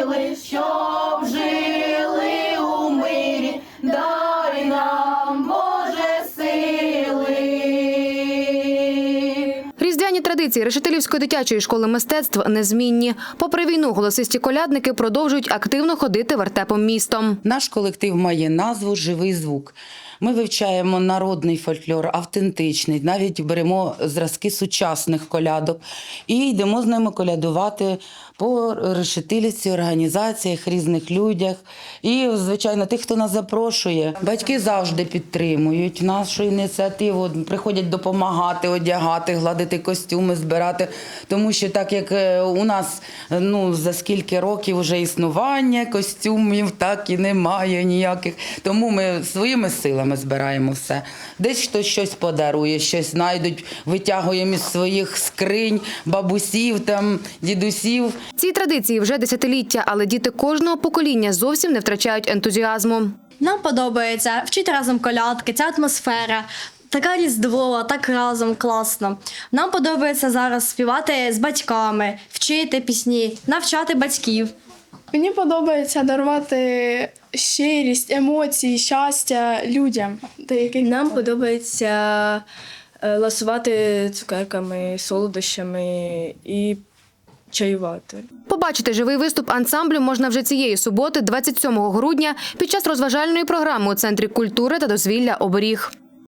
сили, щоб жили у мирі, дай нам Боже сили. Різдвяні традиції решетилівської дитячої школи мистецтв незмінні. Попри війну, голосисті колядники продовжують активно ходити вертепом містом. Наш колектив має назву Живий звук. Ми вивчаємо народний фольклор, автентичний, навіть беремо зразки сучасних колядок і йдемо з ними колядувати по решетилівці, організаціях, різних людях. І, звичайно, тих, хто нас запрошує. Батьки завжди підтримують нашу ініціативу, приходять допомагати, одягати, гладити костюми, збирати. Тому що так як е, у нас ну, за скільки років вже існування костюмів, так і немає ніяких. Тому ми своїми силами збираємо все. Десь хтось щось подарує, щось знайдуть, витягуємо із своїх скринь, бабусів, там, дідусів. Ці традиції вже десятиліття, але діти кожного покоління зовсім не втрачають ентузіазму. Нам подобається вчити разом колядки, ця атмосфера. Така різдво, так разом класно. Нам подобається зараз співати з батьками, вчити пісні, навчати батьків. Мені подобається дарувати щирість, емоції, щастя людям. Деяким. Нам подобається е, ласувати цукерками, солодощами і чаювати. Побачити живий виступ ансамблю можна вже цієї суботи, 27 грудня, під час розважальної програми у центрі культури та дозвілля оберіг.